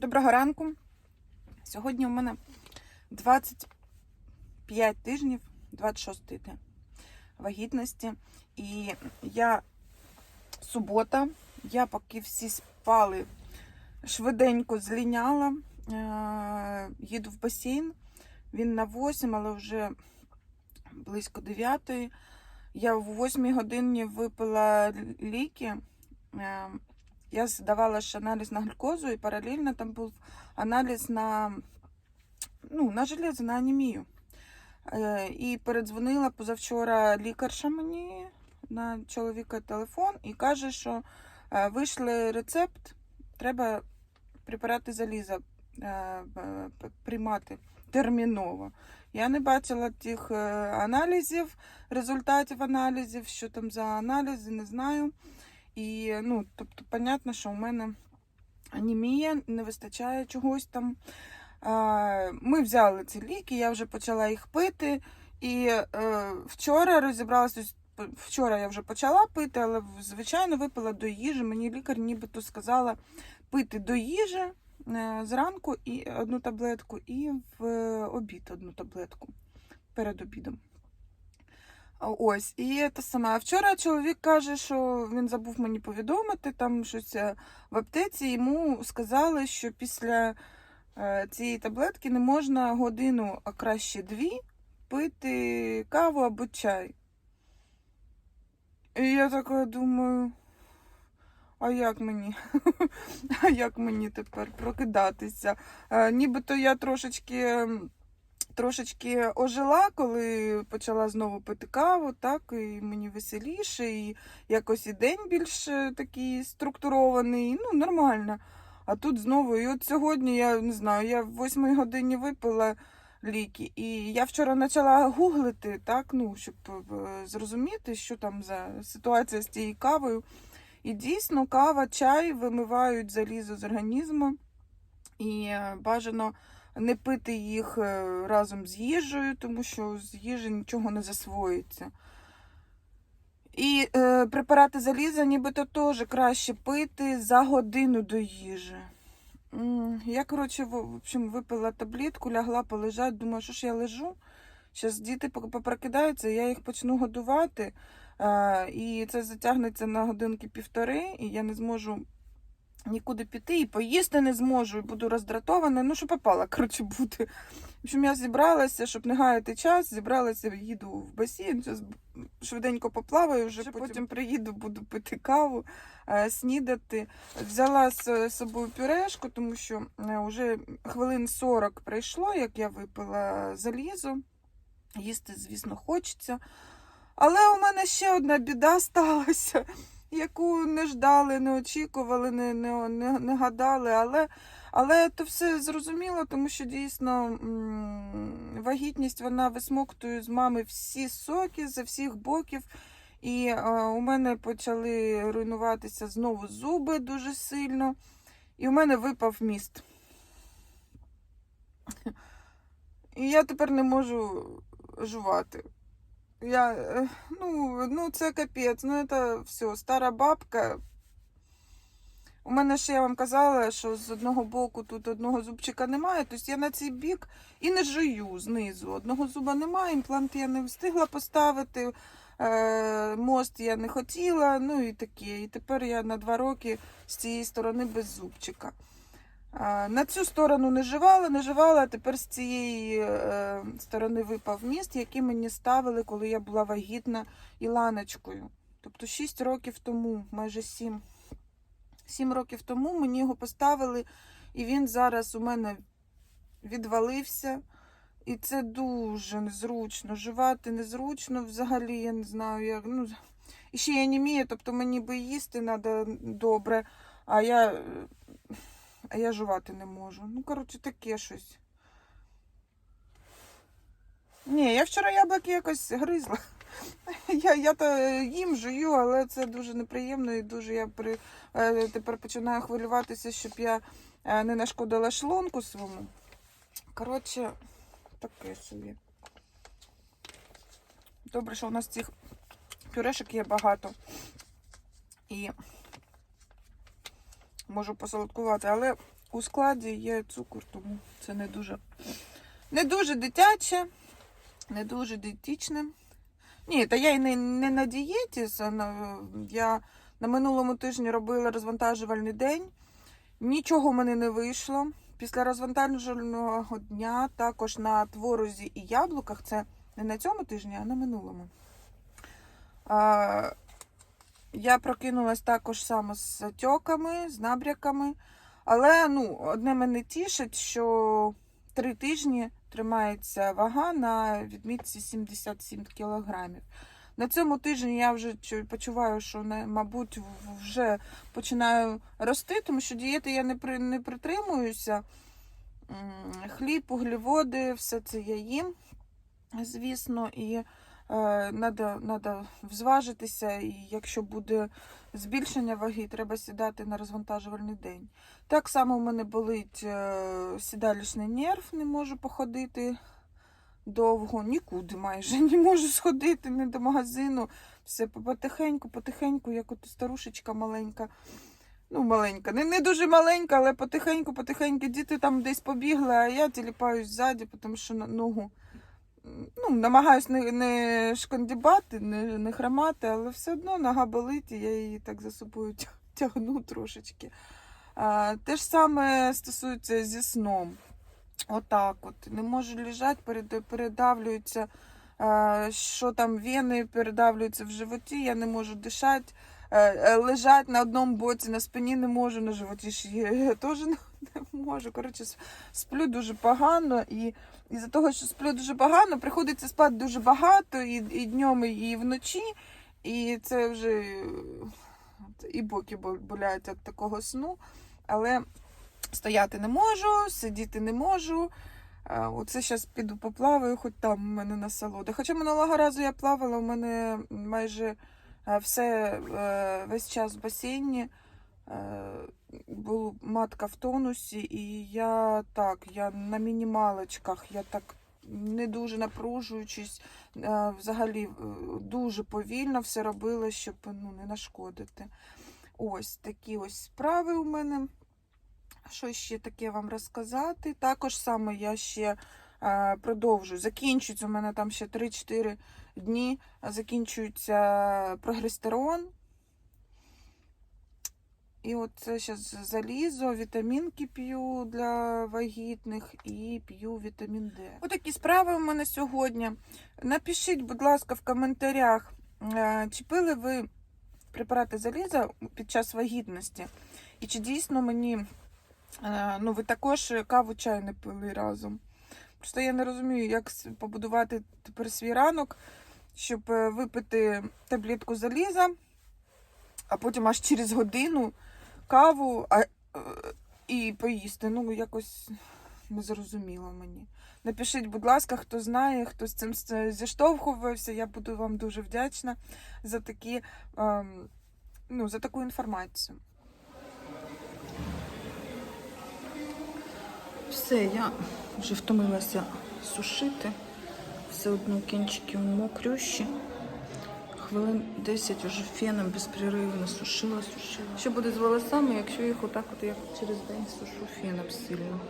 Доброго ранку. Сьогодні у мене 25 тижнів, 26 тиждень вагітності. І я субота, я поки всі спали, швиденько зліняла, е, їду в басейн. Він на 8, але вже близько 9. Я в 8 годині випила ліки. Я здавала ще аналіз на глюкозу і паралельно там був аналіз на, ну, на железо, на анемію. Е, І передзвонила позавчора лікарша мені на чоловіка телефон і каже, що е, вийшли рецепт, треба препарати заліза е, б- приймати терміново. Я не бачила тих аналізів, результатів аналізів, що там за аналізи, не знаю. І, ну, тобто, понятно, що у мене анемія, не вистачає чогось там. Ми взяли ці ліки, я вже почала їх пити. І е, вчора розібралася, вчора я вже почала пити, але звичайно випила до їжі. Мені лікар нібито сказала пити до їжі е, зранку і одну таблетку, і в е, обід одну таблетку перед обідом. Ось, і те саме. Вчора чоловік каже, що він забув мені повідомити, там щось е, в аптеці йому сказали, що після е, цієї таблетки не можна годину, а краще дві, пити каву або чай. І я така думаю, а як мені? А як мені тепер прокидатися? Е, Нібито я трошечки. Трошечки ожила, коли почала знову пити каву, так, і мені веселіше, і якось і день більш е, такий структурований, ну, нормально. А тут знову, і от сьогодні я не знаю, я в 8 годині випила ліки, і я вчора почала гуглити, так, ну, щоб е, зрозуміти, що там за ситуація з тією кавою. І дійсно, кава, чай вимивають залізо з організму, і е, бажано не пити їх е, разом з їжею, тому що з їжі нічого не засвоїться. І е, препарати заліза нібито теж краще пити за годину до їжі. Я, коротше, в, общем, випила таблетку, лягла полежати, думаю, що ж я лежу. Зараз діти попрокидаються, я їх почну годувати. Е, і це затягнеться на годинки півтори, і я не зможу нікуди піти і поїсти не зможу, і буду роздратована. Ну, що попала, коротше, бути. В общем, я зібралася, щоб не гаяти час, зібралася, їду в басейн, швиденько поплаваю, вже потім приїду, буду пити каву, е, снідати. Взяла з собою пюрешку, тому що вже хвилин 40 пройшло, як я випила залізо. Їсти, звісно, хочеться. Але у мене ще одна біда сталася яку не ждали, не очікували, не, не, не, не гадали. Але, але то все зрозуміло, тому що дійсно вагітність вона висмоктує з мами всі соки з всіх боків. І е, у мене почали руйнуватися знову зуби дуже сильно. І у мене випав міст. І я тепер не можу жувати. Я, е, ну, ну, це капець, ну це все, стара бабка. У мене ще я вам казала, що з одного боку тут одного зубчика немає, тобто я на цей бік і не жую знизу. Одного зуба немає, імплант я не встигла поставити, е, мост я не хотіла, ну і таке. І тепер я на два роки з цієї сторони без зубчика. На цю сторону не живала, не живала, а тепер з цієї е, сторони випав міст, який мені ставили, коли я була вагітна Іланочкою. Тобто 6 років тому, майже 7. 7 років тому мені його поставили, і він зараз у мене відвалився. І це дуже незручно. Жувати незручно взагалі, я не знаю, як. Ну, і ще я анемія, тобто мені би їсти треба добре, а я. Е, а я жувати не можу. Ну, коротше, таке щось. Ні, я вчора яблуки якось гризла. Я, я то їм жую, але це дуже неприємно і дуже я при, е, тепер починаю хвилюватися, щоб я е, не нашкодила шлунку своєму. Коротше, таке собі. Добре, що у нас цих пюрешок є багато. І можу посолодкувати, але у складі є цукор, тому це не дуже, не дуже дитяче, не дуже дієтичне. Ні, та я й не, не на дієті. Я на минулому тижні робила розвантажувальний день. Нічого в мене не вийшло. Після розвантажувального дня також на творозі і яблуках, це не на цьому тижні, а на минулому. Я прокинулась також саме з отьоками, з набряками. Але ну, одне мене тішить, що три тижні тримається вага на відмітці 77 кілограмів. На цьому тижні я вже почуваю, що мабуть, вже починаю рости, тому що дієти я не, при, не притримуюся. Хліб, углеводи, все це я їм, звісно, і треба надо взважитися, і якщо буде збільшення ваги, треба сідати на розвантажувальний день. Так само в мене болить е, сідалішний нерв, не можу походити довго, нікуди майже не можу сходити, не до магазину. Все потихеньку, потихеньку, як от старушечка маленька. Ну, маленька, не, не дуже маленька, але потихеньку, потихеньку діти там десь побігли, а я тіліпаюсь ззаді, тому що ногу ну, намагаюсь не, не шкандібати, не, не хромати, але все одно нога болить, і я її так за собою тягну трошечки. А, те ж саме стосується зі сном. Отак от. Не можу лежати, перед- передавлюється, що там вени передавлюються в животі, я не можу дишати. Е, е, Лежать на одному боці, на спині не можу, на животі ж я теж не можу. Коротше, сплю дуже погано, і із-за того, що сплю дуже погано, приходиться спати дуже багато і, і днем, і вночі. І це вже е, і боки бол- болять від такого сну. Але стояти не можу, сидіти не можу. Е, Оце зараз піду поплаваю, хоч там у мене насолода. Хоча минулого разу я плавала, у мене майже е, все е, весь час в басейні. Е, Була матка в тонусі, і я так, я на мінімалочках, я так не дуже напружуючись, е, взагалі е, дуже повільно все робила, щоб ну, не нашкодити. Ось такі ось справи у мене. Що ще таке вам розказати? Також саме я ще е, продовжую. Закінчується у мене там ще 3-4 дні. Закінчується прогестерон. І от це зараз залізо, вітамінки п'ю для вагітних і п'ю вітамін Д. Отакі справи у мене сьогодні. Напишіть, будь ласка, в коментарях, е, чи пили ви препарати заліза під час вагітності? І чи дійсно мені Е, Ну, ви також каву чай не пили разом. Просто я не розумію, як побудувати тепер свій ранок, щоб е, випити таблетку заліза, а потім аж через годину каву а, е, і поїсти. Ну, якось не зрозуміло мені. Напишіть, будь ласка, хто знає, хто з цим зіштовхувався. Я буду вам дуже вдячна за такі, ем, ну, за таку інформацію. Все, я вже втомилася сушити. Все одно кінчики мокрющі. Хвилин 10 вже феном безперервно сушила, сушила. Що буде з волосами, якщо їх отак от я через день сушу феном сильно.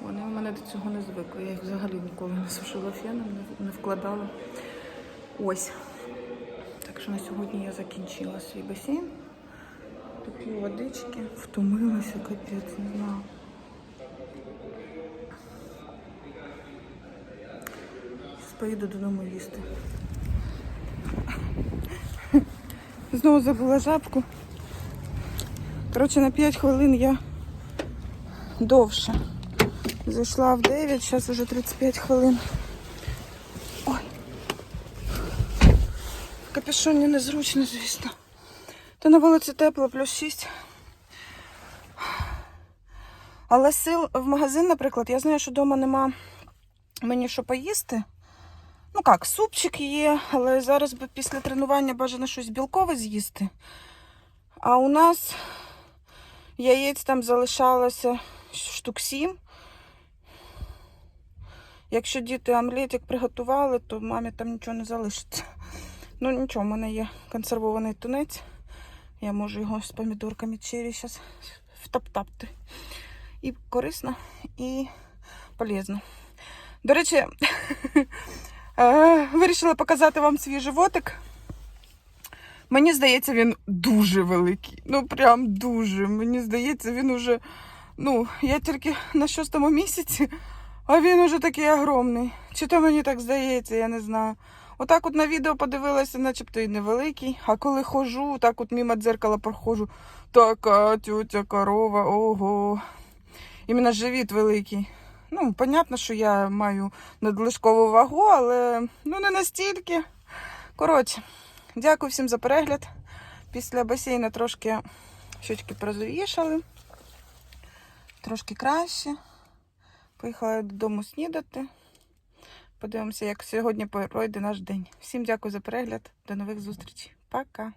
Вони у мене до цього не звикли. Я їх взагалі ніколи не сушила феном, не, не вкладала. Ось. Так що на сьогодні я закінчила свій басейн. Такі водички. Втомилася, капець, не знаю. Поїду додому їсти. Знову забула жабку. Коротше, на 5 хвилин я довше. Зайшла в 9, зараз вже 35 хвилин. Ой. Капюшоні незручно, звісно. Та на вулиці тепло, плюс 6. Але сил в магазин, наприклад, я знаю, що вдома нема мені що поїсти. Ну як, супчик є, але зараз би після тренування бажано щось білкове з'їсти. А у нас яєць там залишалося штук сім. Якщо діти омлетик приготували, то мамі там нічого не залишиться. Ну нічого, в мене є консервований тунець. Я можу його з помідорками черрі зараз втоптати. і корисно, і полезно. До речі, вирішила показати вам свій животик. Мені здається, він дуже великий. Ну, прям дуже. Мені здається, він уже. Ну, я тільки на шостому місяці, а він уже такий огромний. Чи то мені так здається, я не знаю. Отак от на відео подивилася, начебто і невеликий. А коли ходжу, так от мимо дзеркала проходжу. Така тютя корова, ого. Іменно живіт великий. Ну, понятно, що я маю надлишкову вагу, але ну не настільки. Коротше, дякую всім за перегляд. Після басейну трошки щочки порозовішали. Трошки краще. Поїхала додому снідати. Подивимося, як сьогодні пройде наш день. Всім дякую за перегляд. До нових зустрічей. Пока!